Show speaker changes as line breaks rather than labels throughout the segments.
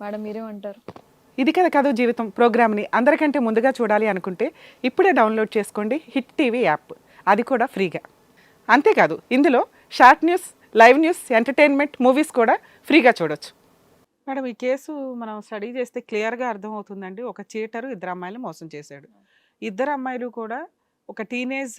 Madam మీరేమంటారు
ఇది కదా కథ జీవితం ప్రోగ్రామ్ని అందరికంటే ముందుగా చూడాలి అనుకుంటే ఇప్పుడే డౌన్లోడ్ చేసుకోండి హిట్ టీవీ యాప్. అది కూడా ఫ్రీగా. అంతేకాదు ఇందులో short news live news entertainment movies కూడా ఫ్రీగా చూడొచ్చు. మేడం ఈ కేసు మనం స్టడీ చేస్తే క్లియర్గా అర్థమవుతుందండి. ఒక చీటరు ఇద్దరు అమ్మాయిలు మోసం చేశాడు. ఇద్దరు అమ్మాయిలు కూడా ఒక టీనేజ్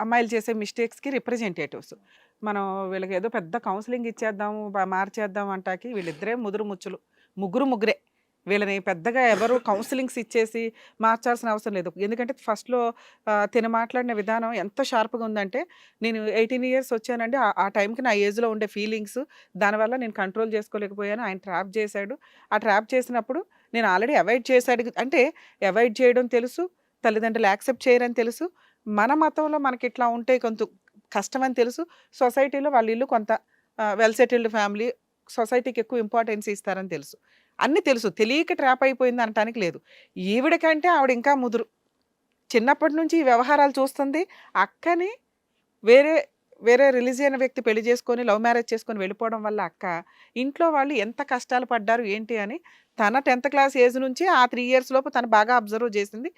అమ్మాయిలు చేసే మిస్టేక్స్కి రిప్రజెంటేటివ్స్. మనం వీళ్ళకి ఏదో పెద్ద కౌన్సిలింగ్ ఇచ్చేద్దాము మార్చేద్దాం అంటాకి వీళ్ళిద్దరే ముదురు ముచ్చులు. ముగ్గురు ముగ్గురే. వీళ్ళని పెద్దగా ఎవరు కౌన్సిలింగ్స్ ఇచ్చేసి మార్చాల్సిన అవసరం లేదు. ఎందుకంటే ఫస్ట్లో తిన మాట్లాడిన విధానం ఎంత షార్ప్గా ఉందంటే నేను ఎయిటీన్ ఇయర్స్ వచ్చానండి. ఆ- టైంకి నా ఏజ్లో ఉండే ఫీలింగ్స్ దానివల్ల నేను కంట్రోల్ చేసుకోలేకపోయాను. ఆయన ట్రాప్ చేశాడు. ఆ ట్రాప్ చేసినప్పుడు నేను ఆల్రెడీ అవాయిడ్ చేశాడు. అంటే అవాయిడ్ చేయడం తెలుసు తల్లిదండ్రులు యాక్సెప్ట్ చేయరని తెలుసు. మన మతంలో మనకి ఇట్లా ఉంటే కొంత కష్టం అని తెలుసు. సొసైటీలో వాళ్ళ ఇల్లు కొంత వెల్ సెటిల్డ్ ఫ్యామిలీ సొసైటీకి ఎక్కువ ఇంపార్టెన్స్ ఇస్తారని తెలుసు. అన్నీ తెలుసు. తెలియక ట్రాప్ అయిపోయింది అనటానికి లేదు. ఈవిడకంటే ఆవిడ ఇంకా ముదురు. చిన్నప్పటి నుంచి ఈ వ్యవహారాలు చూస్తుంది. అక్కని వేరే వేరే రిలీజియన్ వ్యక్తి పెళ్ళి చేసుకొని లవ్ మ్యారేజ్ చేసుకొని వెళ్ళిపోవడం వల్ల అక్క ఇంట్లో వాళ్ళు ఎంత కష్టాలు పడ్డారు ఏంటి అని తన టెన్త్ క్లాస్ ఏజ్ నుంచి ఆ త్రీ ఇయర్స్ లోపు తను బాగా అబ్జర్వ్ చేసింది.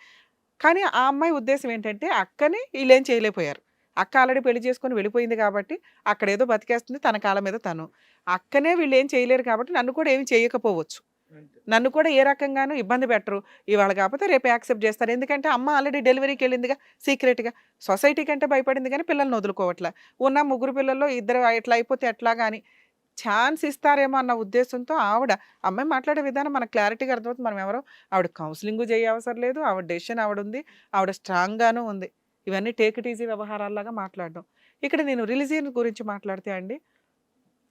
కానీ ఆ అమ్మాయి ఉద్దేశం ఏంటంటే అక్కని వీళ్ళేం చేయలేకపోయారు. అక్క ఆల్రెడీ పెళ్ళి చేసుకొని వెళ్ళిపోయింది కాబట్టి అక్కడేదో బతికేస్తుంది. తన కాళ్ళ మీద తను. అక్కనే వీళ్ళు ఏం చేయలేరు కాబట్టి నన్ను కూడా ఏమి చేయకపోవచ్చు. నన్ను కూడా ఏ రకంగానూ ఇబ్బంది పెట్టరు. ఇవాళ కాకపోతే రేపు యాక్సెప్ట్ చేస్తారు. ఎందుకంటే అమ్మ ఆల్రెడీ డెలివరీకి వెళ్ళిందిగా సీక్రెట్గా. సొసైటీ కంటే భయపడింది కానీ పిల్లల్ని వదులుకోవట్లే. ఉన్న ముగ్గురు పిల్లల్లో ఇద్దరు ఎట్లా అయిపోతే ఎట్లా కానీ ఛాన్స్ ఇస్తారేమో అన్న ఉద్దేశంతో ఆవిడ అమ్మాయి మాట్లాడే విధానం మనకు క్లారిటీగా అర్థమవుతుంది. మనం ఎవరో ఆవిడ కౌన్సిలింగ్ చేయ అవసరం లేదు. ఆవిడ డెసిషన్ ఆవిడ ఉంది. ఆవిడ స్ట్రాంగ్గాను ఉంది. ఇవన్నీ టేక్ ఇట్ ఈజీ వ్యవహారాల్లాగా మాట్లాడడం. ఇక్కడ నేను రిలీజియన్ గురించి మాట్లాడితే అండి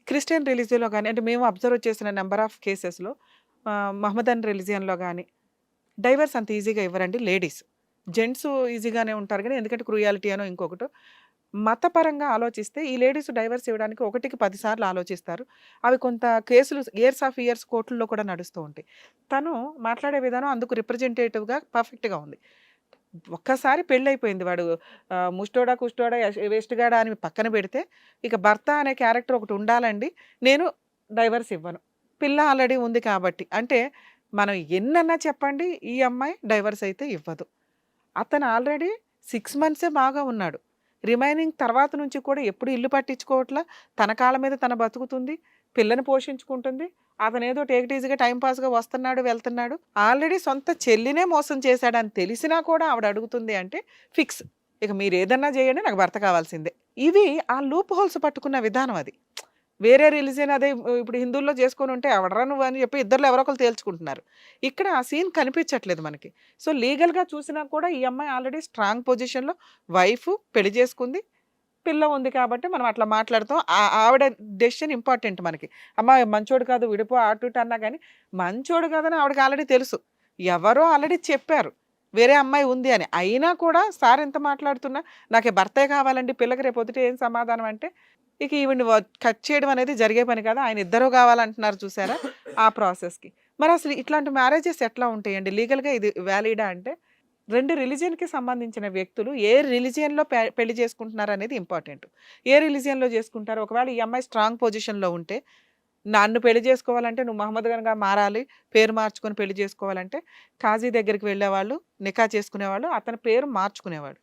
క్రిస్టియన్ రిలీజియన్లో కానీ అంటే మేము అబ్జర్వ్ చేసిన నెంబర్ ఆఫ్ కేసెస్లో మహమ్మదన్ రిలీజియన్లో కానీ డైవర్స్ అంత ఈజీగా ఇవ్వరండి లేడీస్. జెంట్స్ ఈజీగానే ఉంటారు కానీ ఎందుకంటే క్రూయాలిటీ అనో ఇంకొకటి. మతపరంగా ఆలోచిస్తే ఈ లేడీస్ డైవర్స్ ఇవ్వడానికి ఒకటికి పదిసార్లు ఆలోచిస్తారు. అవి కొంత కేసులు ఇయర్స్ ఆఫ్ ఇయర్స్ కోర్టుల్లో కూడా నడుస్తూ ఉంటాయి. తను మాట్లాడే విధానం అందుకు రిప్రజెంటేటివ్గా పర్ఫెక్ట్గా ఉంది. ఒక్కసారి పెళ్ళైపోయింది వాడు. ముష్టోడా కుష్టోడా వేస్ట్గాడా అని పక్కన పెడితే ఇక భర్త అనే క్యారెక్టర్ ఒకటి ఉండాలండి. నేను డైవర్స్ ఇవ్వను. పిల్ల ఆల్రెడీ ఉంది కాబట్టి. అంటే మనం ఎన్నన్నా చెప్పండి ఈ అమ్మాయి డైవర్స్ అయితే ఇవ్వదు. అతను ఆల్రెడీ సిక్స్ మంత్సే బాగా ఉన్నాడు. రిమైనింగ్ తర్వాత నుంచి కూడా ఎప్పుడు ఇల్లు పట్టించుకోవట్లా? తన కాళ్ళ మీద తన బతుకుతుంది. పిల్లని పోషించుకుంటుంది. అతను ఏదో టేకిటీజీగా టైంపాస్గా వస్తున్నాడు వెళ్తున్నాడు. ఆల్రెడీ సొంత చెల్లినే మోసం చేశాడని తెలిసినా కూడా ఆవిడ అడుగుతుంది అంటే ఫిక్స్ ఇక మీరు ఏదన్నా చేయండి నాకు భర్త కావాల్సిందే. ఇవి ఆ లూప్ హోల్స్ పట్టుకున్న విధానం అది. వేరే రిలీజియన్ అదే ఇప్పుడు హిందువుల్లో చేసుకొని ఉంటే ఎవడరా నువ్వు? అని చెప్పి ఇద్దరు ఎవరో ఒకరు తేల్చుకుంటున్నారు. ఇక్కడ ఆ సీన్ కనిపించట్లేదు మనకి. సో లీగల్గా చూసినా కూడా ఈ అమ్మాయి ఆల్రెడీ స్ట్రాంగ్ పొజిషన్లో వైఫ్ పెళ్ళి చేసుకుంది. పిల్ల ఉంది కాబట్టి మనం అట్లా మాట్లాడతాం. ఆ- ఆవిడ డెసిషన్ ఇంపార్టెంట్ మనకి. అమ్మ మంచోడు కాదు విడిపో అటు ఇటు అన్నా కానీ మంచోడు కాదని ఆవిడకి ఆల్రెడీ తెలుసు. ఎవరో ఆల్రెడీ చెప్పారు. వేరే అమ్మాయి ఉంది అని. అయినా కూడా సార్ ఎంత మాట్లాడుతున్నా నాకు భర్తే కావాలండి పిల్లకి రేపు పొద్దుట ఏం సమాధానం? అంటే ఇక ఈవిని కట్ చేయడం అనేది జరిగే పని కదా. ఆయన ఇద్దరు కావాలంటున్నారు చూసారా? ఆ ప్రాసెస్కి. మరి అసలు ఇట్లాంటి మ్యారేజెస్ ఎట్లా ఉంటాయండి? లీగల్గా ఇది వ్యాలిడా అంటే రెండు రిలీజియన్కి సంబంధించిన వ్యక్తులు ఏ రిలీజియన్లో పెళ్ళి చేసుకుంటున్నారు అనేది ఇంపార్టెంట్. ఏ రిలీజియన్లో చేసుకుంటారు ఒకవేళ ఈ అమ్మాయి స్ట్రాంగ్ పొజిషన్లో ఉంటే నన్ను పెళ్ళి చేసుకోవాలంటే నువ్వు మహమ్మద్ గన్గా మారాలి పేరు మార్చుకొని పెళ్ళి చేసుకోవాలంటే కాజీ దగ్గరికి వెళ్ళేవాళ్ళు నికా చేసుకునేవాళ్ళు అతని పేరు మార్చుకునేవాడు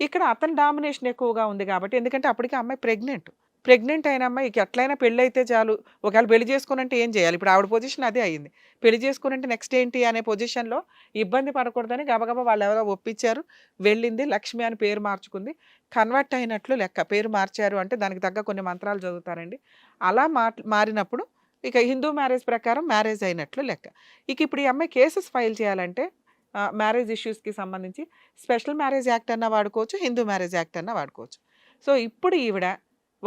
ఇక్కడ అతని డామినేషన్ ఎక్కువగా ఉంది కాబట్టి ఎందుకంటే అప్పటికి అమ్మాయి ప్రెగ్నెంట్. ప్రెగ్నెంట్ అయిన అమ్మాయికి ఎట్లయినా పెళ్ళి అయితే చాలు. ఒకవేళ పెళ్ళి చేసుకోనంటే ఏం చేయాలి? ఇప్పుడు ఆవిడ పొజిషన్ అదే అయింది. పెళ్ళి చేసుకోనంటే నెక్స్ట్ ఏంటి అనే పొజిషన్లో ఇబ్బంది పడకూడదని గబగబా వాళ్ళు ఎవరో ఒప్పించారు. వెళ్ళింది లక్ష్మి అని పేరు మార్చుకుంది. కన్వర్ట్ అయినట్లు లెక్క పేరు మార్చారు అంటే దానికి తగ్గ కొన్ని మంత్రాలు చదువుతారండి. అలా మారినప్పుడు ఇక హిందూ మ్యారేజ్ ప్రకారం మ్యారేజ్ అయినట్లు లెక్క. ఇక ఇప్పుడు ఈ అమ్మాయి కేసెస్ ఫైల్ చేయాలంటే మ్యారేజ్ ఇష్యూస్కి సంబంధించి స్పెషల్ మ్యారేజ్ యాక్ట్ అన్న వాడుకోవచ్చు హిందూ మ్యారేజ్ యాక్ట్ అన్న వాడుకోవచ్చు. సో ఇప్పుడు ఈవిడ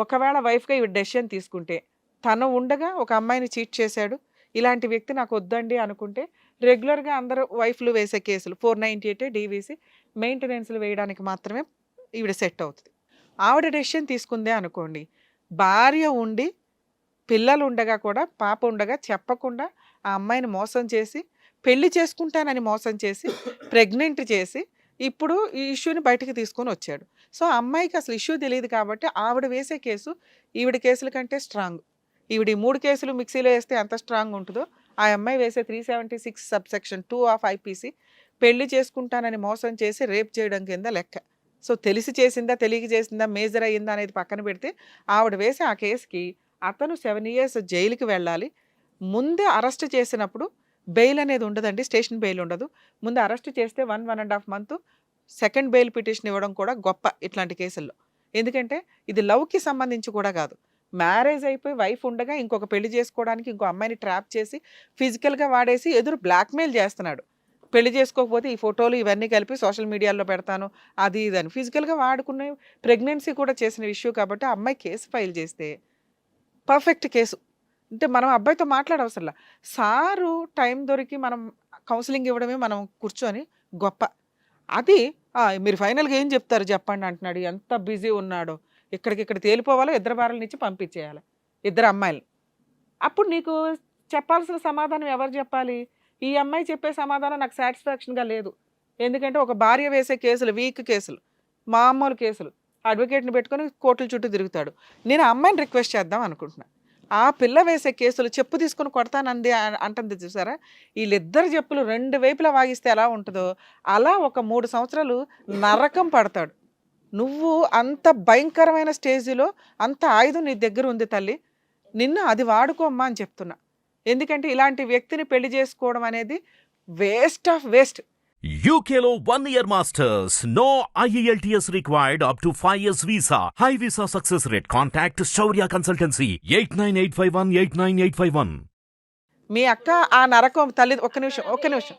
ఒకవేళ వైఫ్గా ఈవిడ డెసిషన్ తీసుకుంటే తను ఉండగా ఒక అమ్మాయిని చీట్ చేశాడు. ఇలాంటి వ్యక్తి నాకు వద్దండి అనుకుంటే రెగ్యులర్గా అందరూ వైఫ్లు వేసే కేసులు ఫోర్ నైంటీ ఎయిట్ డీవీసీ మెయింటెనెన్స్లు వేయడానికి మాత్రమే ఈవిడ సెట్ అవుతుంది. ఆవిడ డెసిషన్ తీసుకుందే అనుకోండి భార్య ఉండి పిల్లలు ఉండగా కూడా పాప ఉండగా చెప్పకుండా ఆ అమ్మాయిని మోసం చేసి పెళ్ళి చేసుకుంటానని మోసం చేసి ప్రెగ్నెంట్ చేసి ఇప్పుడు ఈ ఇష్యూని బయటకు తీసుకొని వచ్చాడు. సో అమ్మాయికి అసలు ఇష్యూ తెలియదు కాబట్టి ఆవిడ వేసే కేసు ఈవిడ కేసుల కంటే స్ట్రాంగ్. ఈవిడ మూడు కేసులు మిక్సీలో వేస్తే ఎంత స్ట్రాంగ్ ఉంటుందో ఆ అమ్మాయి వేసే three seventy six subsection two of IPC పెళ్ళి చేసుకుంటానని మోసం చేసి రేప్ చేయడం కింద లెక్క. సో తెలిసి చేసిందా తెలియక చేసిందా మేజర్ అయ్యిందా అనేది పక్కన పెడితే ఆవిడ వేసే ఆ కేసుకి అతను సెవెన్ ఇయర్స్ జైలుకి వెళ్ళాలి. ముందే అరెస్ట్ చేసినప్పుడు బెయిల్ అనేది ఉండదండి స్టేషన్ బెయిల్ ఉండదు. ముందు అరెస్ట్ చేస్తే one one and half month second bail petition ఇవ్వడం కూడా గొప్ప ఇట్లాంటి కేసుల్లో. ఎందుకంటే ఇది లవ్కి సంబంధించి కూడా కాదు. మ్యారేజ్ అయిపోయి వైఫ్ ఉండగా ఇంకొక పెళ్ళి చేసుకోవడానికి ఇంకో అమ్మాయిని ట్రాప్ చేసి ఫిజికల్గా వాడేసి ఎదురు బ్లాక్మెయిల్ చేస్తున్నాడు. పెళ్ళి చేసుకోకపోతే ఈ ఫోటోలు ఇవన్నీ కలిపి సోషల్ మీడియాలో పెడతాను అది ఇది అని. ఫిజికల్గా వాడుకునే ప్రెగ్నెన్సీ కూడా చేసిన ఇష్యూ కాబట్టి ఆ అమ్మాయి కేసు ఫైల్ చేస్తే పర్ఫెక్ట్ కేసు. అంటే మనం అబ్బాయితో మాట్లాడవసరంలా. సారు టైం దొరికి మనం కౌన్సిలింగ్ ఇవ్వడమే మనం కూర్చొని గొప్ప. అది మీరు ఫైనల్గా ఏం చెప్తారు చెప్పండి అంటున్నాడు. ఎంత బిజీ ఉన్నాడో. ఇక్కడికిక్కడ తేలిపోవాలో ఇద్దరు భార్యల నుంచి పంపించేయాలి. ఇద్దరు అమ్మాయిలు అప్పుడు నీకు చెప్పాల్సిన సమాధానం ఎవరు చెప్పాలి? ఈ అమ్మాయి చెప్పే సమాధానం నాకు సాటిస్ఫాక్షన్గా లేదు. ఎందుకంటే ఒక భార్య వేసే కేసులు వీక్ కేసులు మామూలు కేసులు. అడ్వకేట్ని పెట్టుకొని కోర్టుల చుట్టూ తిరుగుతాడు. నేను అమ్మాయిని రిక్వెస్ట్ చేద్దాం అనుకుంటున్నాను ఆ పిల్ల వేసే కేసులు చెప్పు తీసుకొని కొడతానంది అంటుంది చూసారా? వీళ్ళిద్దరు చెప్పులు రెండు వైపులా వాగిస్తే ఎలా ఉంటుందో? అలా ఒక మూడు సంవత్సరాలు నరకం పడతాడు. నువ్వు అంత భయంకరమైన స్టేజిలో అంత ఆయుధం నీ దగ్గర ఉంది తల్లి. నిన్ను అది వాడుకోమ్మా అని చెప్తున్నా. ఎందుకంటే ఇలాంటి వ్యక్తిని పెళ్ళి చేసుకోవడం అనేది వేస్ట్ ఆఫ్ వేస్ట్.
యూకేలో one year masters no IELTS required up to five years visa high visa success rate contact Shaurya consultancy eight nine eight five one eight nine eight five one
మీ అక్క ఆ నరకం తల్లి ఒక్క నిమిషం ఒక్క నిమిషం.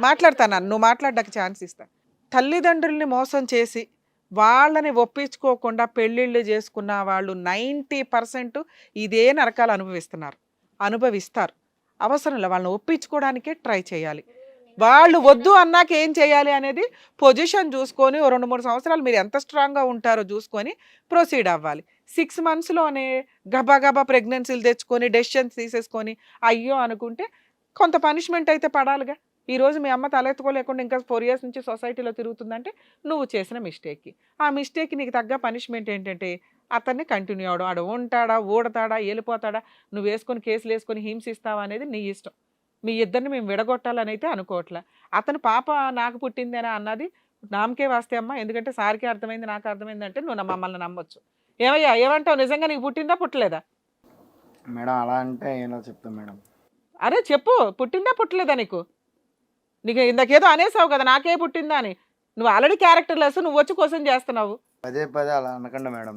మాట్లాడతాను నువ్వు మాట్లాడడానికి ఛాన్స్ ఇస్తా. తల్లిదండ్రుల్ని మోసం చేసి వాళ్ళని ఒప్పించుకోకుండా పెళ్ళిళ్ళు చేసుకున్న వాళ్ళు నైంటీ పర్సెంట్ ఇదే నరకాలు అనుభవిస్తున్నారు. అనుభవిస్తారు. అవసరం లేదు వాళ్ళని ఒప్పించుకోవడానికే ట్రై చేయాలి. వాళ్ళు వద్దు అన్నాక ఏం చేయాలి అనేది పొజిషన్ చూసుకొని రెండు మూడు సంవత్సరాలు మీరు ఎంత స్ట్రాంగ్గా ఉంటారో చూసుకొని ప్రొసీడ్ అవ్వాలి. సిక్స్ మంత్స్లోనే గబా గబా ప్రెగ్నెన్సీలు తెచ్చుకొని డెసిషన్స్ తీసేసుకొని అయ్యో అనుకుంటే కొంత పనిష్మెంట్ అయితే పడాలిగా. ఈ రోజు మీ అమ్మ తలెత్తుకోలేకుండా ఇంకా ఫోర్ ఇయర్స్ నుంచి సొసైటీలో తిరుగుతుందంటే నువ్వు చేసిన మిస్టేక్కి ఆ మిస్టేక్కి నీకు తగ్గ పనిష్మెంట్ ఏంటంటే అతన్ని కంటిన్యూ అవడం ఆడు ఉంటాడా ఊడతాడా వెళ్ళిపోతాడా నువ్వు వేసుకొని కేసులు వేసుకొని హింసిస్తావా అనేది నీ ఇష్టం. మీ ఇద్దరిని మేము విడగొట్టాలని అయితే అనుకోవట్లే. అతను పాప నాకు పుట్టిందేనా అన్నది నామకే వాస్తే అమ్మ ఎందుకంటే సార్కి అర్థమైంది నాకు అర్థమైంది అంటే నువ్వు నా మమ్మల్ని నమ్మొచ్చు. ఏమయ్యా ఏమంటావు? నిజంగా నీకు పుట్టిందా పుట్టలేదా?
మేడం అలా అంటే ఎలా చెప్తాం మేడం.
అరే చెప్పు పుట్టిందా పుట్టలేదా నీకు? నీకు ఇందాకేదో అనేసావు కదా నాకే పుట్టిందా అని. నువ్వు ఆల్రెడీ క్యారెక్టర్ లెస్ నువ్వు వచ్చి క్వశ్చన్ చేస్తున్నావు.
పదే పదే అలా అనకండి మేడం.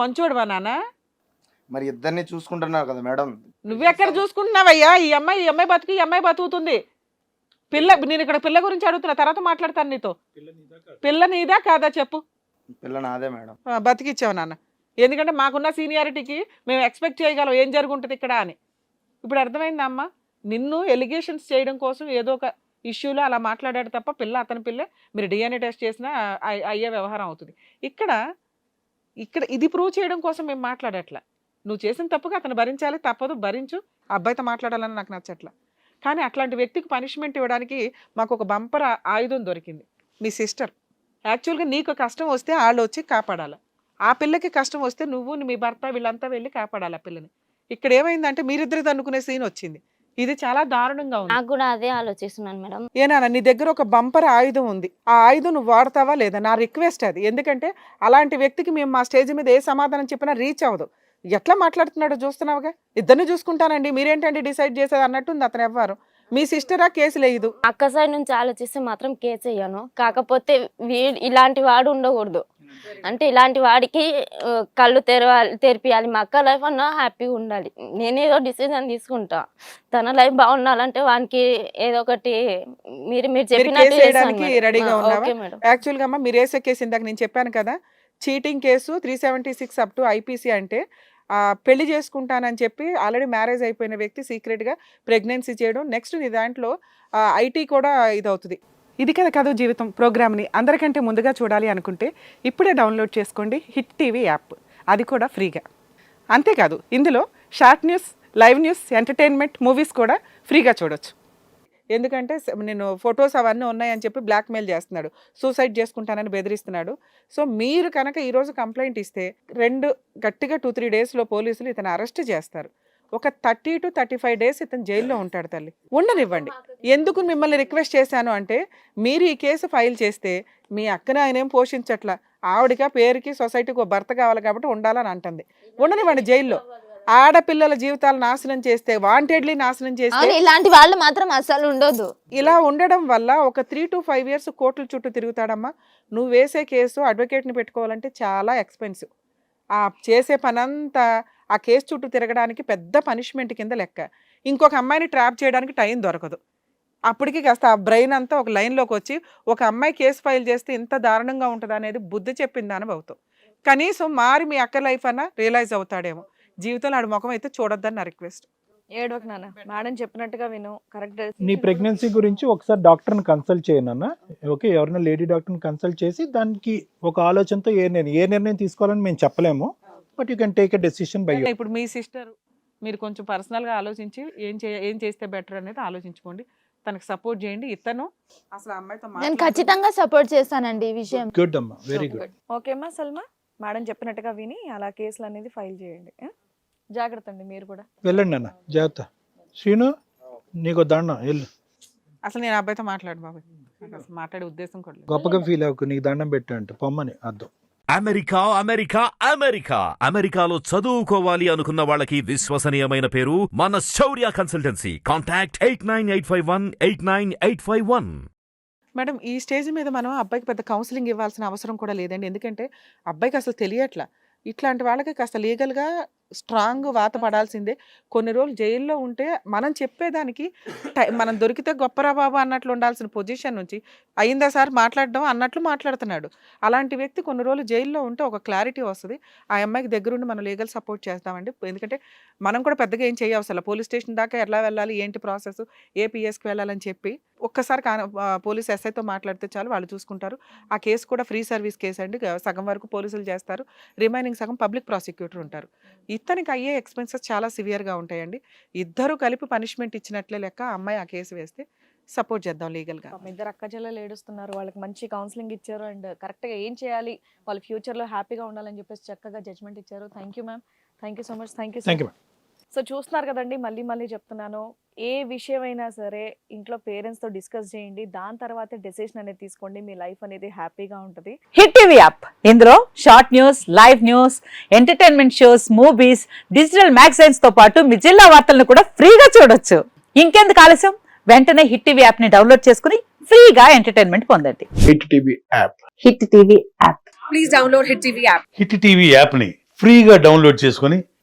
మంచోడువా నాన్న?
మరి ఇద్దరిని చూసుకుంటున్నారు కదా మేడం.
నువ్వెక్కడ చూసుకుంటున్నావయ్యా? ఈ అమ్మాయి ఈ అమ్మాయి బతుకు ఈ అమ్మాయి బతుకుతుంది. పిల్ల నేను ఇక్కడ పిల్ల గురించి అడుగుతున్నా తర్వాత మాట్లాడతాను నీతో. పిల్ల నీదా కాదా? చెప్పు.
పిల్ల నాదే మేడం.
ఆ, బతికిచ్చావు నాన్న. ఎందుకంటే మాకున్న సీనియారిటీకి మేము ఎక్స్పెక్ట్ చేయగలం ఏం జరుగుంటుంది ఇక్కడ అని. ఇప్పుడు అర్థమైందా అమ్మ? నిన్ను ఎలిగేషన్స్ చేయడం కోసం ఏదో ఒక ఇష్యూలో అలా మాట్లాడాడు తప్ప పిల్ల అతని పిల్ల మీరు డిఎన్ఏ టెస్ట్ చేసినా అయ్యే వ్యవహారం అవుతుంది. ఇక్కడ ఇక్కడ ఇది ప్రూవ్ చేయడం కోసం మేము మాట్లాడట్లా. నువ్వు చేసిన తప్పుగా అతను భరించాలి తప్పదు భరించు. అబ్బాయితో మాట్లాడాలని నాకు నచ్చట్లా. కానీ అట్లాంటి వ్యక్తికి పనిష్మెంట్ ఇవ్వడానికి మాకు ఒక బంపర్ ఆయుధం దొరికింది. మీ సిస్టర్. యాక్చువల్గా నీకు కష్టం వస్తే వాళ్ళు వచ్చి కాపాడాలి. ఆ పిల్లకి కష్టం వస్తే నువ్వు మీ భర్త వీళ్ళంతా వెళ్ళి కాపాడాలి ఆ పిల్లని. ఇక్కడ ఏమైందంటే మీరిద్దరు అనుకునే సీన్ వచ్చింది. ఇది చాలా దారుణంగా ఉంది.
నాకు కూడా అదే ఆలోచిస్తున్నాను మేడం.
ఏనా నీ దగ్గర ఒక బంపర్ ఆయుధం ఉంది. ఆ ఆయుధం నువ్వు వాడతావా లేదా? నా రిక్వెస్ట్ అది. ఎందుకంటే అలాంటి వ్యక్తికి మేము మా స్టేజ్ మీద ఏ సమాధానం చెప్పినా రీచ్ అవ్వదు. ఎట్లా మాట్లాడుతున్నాడో చూస్తున్నావుగా? ఇద్దరిని చూసుకుంటానండి. మీరేంటండి డిసైడ్ చేసేది అన్నట్టుంది అతను ఎవ్వరు. మీ సిస్టరా కేసు లేదు?
అక్క సైడ్ నుంచి ఆలోచిస్తే మాత్రం కేసు వేయను. కాకపోతే వీ ఇలాంటి వాడు ఉండకూడదు. అంటే ఇలాంటి వాడికి ఆ, కళ్ళు తెరవాలి తెరిపియాలి. మా అక్క లైఫ్ అన్న హ్యాపీగా ఉండాలి. నేను ఏదో డిసిజన్ తీసుకుంటా. తన లైఫ్ బాగుండాలంటే వానికి ఏదో ఒకటి మీరు మీరు చెప్పినట్టు
కేసు
చేస్తాను
వేయడానికి
మేడం.
రెడీగా
ఆ,
ఉన్నావా?
Okay madam.
యాక్చువల్గా అమ్మ మీరు వేసే కేసు ఇందాక నేను చెప్పాను కదా cheating case three seventy six up to IPC అంటే పెళ్ళి చేసుకుంటానని చెప్పి ఆల్రెడీ మ్యారేజ్ అయిపోయిన వ్యక్తి సీక్రెట్గా ప్రెగ్నెన్సీ చేయడం. నెక్స్ట్ నీ దాంట్లో ఐటీ కూడా ఇది అవుతుంది ఇది కదా కథ జీవితం. ప్రోగ్రామ్ని అందరికంటే ముందుగా చూడాలి అనుకుంటే ఇప్పుడే డౌన్లోడ్ చేసుకోండి హిట్ టీవీ యాప్. అది కూడా ఫ్రీగా. అంతేకాదు ఇందులో short news live news entertainment movies కూడా ఫ్రీగా చూడొచ్చు. ఎందుకంటే నేను ఫొటోస్ అవన్నీ ఉన్నాయని చెప్పి బ్లాక్మెయిల్ చేస్తున్నాడు. సూసైడ్ చేసుకుంటానని బెదిరిస్తున్నాడు. సో మీరు కనుక ఈరోజు కంప్లైంట్ ఇస్తే రెండు గట్టిగా టూ త్రీ డేస్లో పోలీసులు ఇతను అరెస్ట్ చేస్తారు. ఒక thirty to thirty five days ఇతను జైల్లో ఉంటాడు తల్లి. ఉండనివ్వండి. ఎందుకు మిమ్మల్ని రిక్వెస్ట్ చేశాను అంటే మీరు ఈ కేసు ఫైల్ చేస్తే మీ అక్కని ఆయన ఏం పోషించట్లా? ఆవిడకి పేరుకి సొసైటీకి ఒక భర్త కావాలి కాబట్టి ఉండాలని అంటుంది. ఉండనివ్వండి జైల్లో. ఆడపిల్లల జీవితాలు నాశనం చేస్తే వాంటెడ్లీ నాశనం చేస్తే
ఇలాంటి వాళ్ళు మాత్రం అసలు ఉండొద్దు.
ఇలా ఉండడం వల్ల ఒక త్రీ టు ఫైవ్ ఇయర్స్ కోర్టుల చుట్టూ తిరుగుతాడమ్మా. నువ్వు వేసే కేసు అడ్వకేట్ని పెట్టుకోవాలంటే చాలా ఎక్స్పెన్సివ్ ఆ చేసే పనంతా ఆ కేసు చుట్టూ తిరగడానికి పెద్ద పనిష్మెంట్ కింద లెక్క. ఇంకొక అమ్మాయిని ట్రాప్ చేయడానికి టైం దొరకదు. అప్పటికి కాస్త ఆ బ్రెయిన్ అంతా ఒక లైన్లోకి వచ్చి ఒక అమ్మాయి కేసు ఫైల్ చేస్తే ఇంత దారుణంగా ఉంటుంది అనేది బుద్ధి చెప్పింది అని అవుతావు కనీసం మారి మీ అక్క లైఫ్ అన్న రియలైజ్ అవుతాడేమో. జీవితంలో ఆడి ముఖం అయితే చూడొద్దని నా రిక్వెస్ట్.
ఏడవకు నాన్న. మేడం చెప్పినట్టుగా విను. కరెక్ట్
నీ ప్రెగ్నెన్సీ గురించి ఒకసారి డాక్టర్ని కన్సల్ట్ చేయను అన్న ఓకే ఎవరైనా లేడీ డాక్టర్ని కన్సల్ట్ చేసి దానికి ఒక ఆలోచనతో ఏ నిర్ణయం ఏ నిర్ణయం తీసుకోవాలని మేము చెప్పలేము. But you can take a decision by
ఇప్పుడు మీ సిస్టర్ మీరు కొంచెం పర్సనల్గా ఆలోచించి ఏం చే ఏం చేస్తే బెటర్ అనేది ఆలోచించుకోండి. తనకు సపోర్ట్ చేయండి. ఇతను అసలు ఆ అమ్మాయితో
నేను. ఖచ్చితంగా సపోర్ట్ చేస్తానండి ఈ విషయం.
గుడ్ అమ్మా వెరీ గుడ్.
ఓకేమ్మా సల్మా? మేడం చెప్పినట్టుగా విని అలా కేసులు అనేది ఫైల్ చేయండి. ఆ? జాగ్రత్త అండి మీరు కూడా.
వెళ్ళండి అన్న జాగ్రత్త. శ్రీను నీకు దండం వెళ్ళు.
అసలు నేను అబ్బాయితో మాట్లాడు నాకు అసలు మాట్లాడే ఉద్దేశం కూడా లేదు.
గొప్పగా ఫీల్ అవ్వకు నీకు దండం పెట్టంట పొమ్మని అర్థం.
America America America. అమెరికాలో చదువుకోవాలి అనుకున్న వాళ్ళకి విశ్వసనీయమైన పేరు మన Shaurya consultancy. Contact eight nine eight five one eight nine eight five one.
Madam ఈ స్టేజ్ మీద మనం అబ్బాయికి పెద్ద కౌన్సిలింగ్ ఇవ్వాల్సిన అవసరం కూడా లేదండి. ఎందుకంటే అబ్బాయికి అసలు తెలియట్లా. ఇట్లాంటి వాళ్ళకి కాస్త లీగల్గా స్ట్రాంగ్ వాత పడాల్సిందే కొన్ని రోజులు జైల్లో ఉంటే మనం చెప్పేదానికి టై- మనం దొరికితే గొప్పరా బాబు అన్నట్లు ఉండాల్సిన పొజిషన్ నుంచి అయిందా సార్ మాట్లాడడం అన్నట్లు మాట్లాడుతున్నాడు. అలాంటి వ్యక్తి కొన్ని రోజులు జైల్లో ఉంటే ఒక క్లారిటీ వస్తుంది. ఆ అమ్మాయికి దగ్గరుండి మనం లీగల్ సపోర్ట్ చేస్తామండి. ఎందుకంటే మనం కూడా పెద్దగా ఏం చేయవసరం. పోలీస్ స్టేషన్ దాకా ఎలా వెళ్ళాలి ఏంటి ప్రాసెస్ ఏ పిఎస్కి వెళ్ళాలని చెప్పి ఒక్కసారి పోలీస్ ఎస్ఐతో మాట్లాడితే చాలు వాళ్ళు చూసుకుంటారు. ఆ కేసు కూడా ఫ్రీ సర్వీస్ కేసు అండి సగం వరకు పోలీసులు చేస్తారు. రిమైనింగ్ సగం పబ్లిక్ ప్రాసిక్యూటర్ ఉంటారు. ఇతనికి అయ్యే ఎక్స్పెన్సెస్ చాలా సివియర్గా ఉంటాయండి. ఇద్దరు కలిపి పనిష్మెంట్ ఇచ్చినట్లే లెక్క అమ్మాయి ఆ కేసు వేస్తే సపోర్ట్ చేద్దాం లీగల్గా.
ఇద్దరు అక్క చెల్లెలు ఏడుస్తున్నారు. వాళ్ళకి మంచి కౌన్సిలింగ్ ఇచ్చారు అండ్ కరెక్ట్గా ఏం చేయాలి? వాళ్ళ ఫ్యూచర్లో హ్యాపీగా ఉండాలని చెప్పేసి చక్కగా జడ్జ్మెంట్ ఇచ్చారు. Thank you ma'am. Thank you so much. Thank you so చూస్తున్నారు కదండి. మళ్ళీ మళ్ళీ చెప్తున్నాను. ఏ విషయమైనా సరే ఇంట్లో పేరెంట్స్తో డిస్కస్ చేయండి. దాని తర్వాత డెసిషన్ అనేది తీసుకోండి. మీ లైఫ్ అనేది హ్యాపీగా ఉంటుంది.
Hit TV app. ఇందులో short news live news entertainment shows movies digital మ్యాగజైన్స్తో పాటు మీ జిల్లా వార్తలను కూడా ఫ్రీగా చూడొచ్చు. ఇంకెందుకు ఆలస్యం? వెంటనే హిట్ టీవీ యాప్ని డౌన్లోడ్ చేసుకుని ఫ్రీగా ఎంటర్టైన్మెంట్ పొందండి.
Hit TV app.
Hit TV app.
Hit TV యాప్ని ఫ్రీగా డౌన్లోడ్ చేసుకొని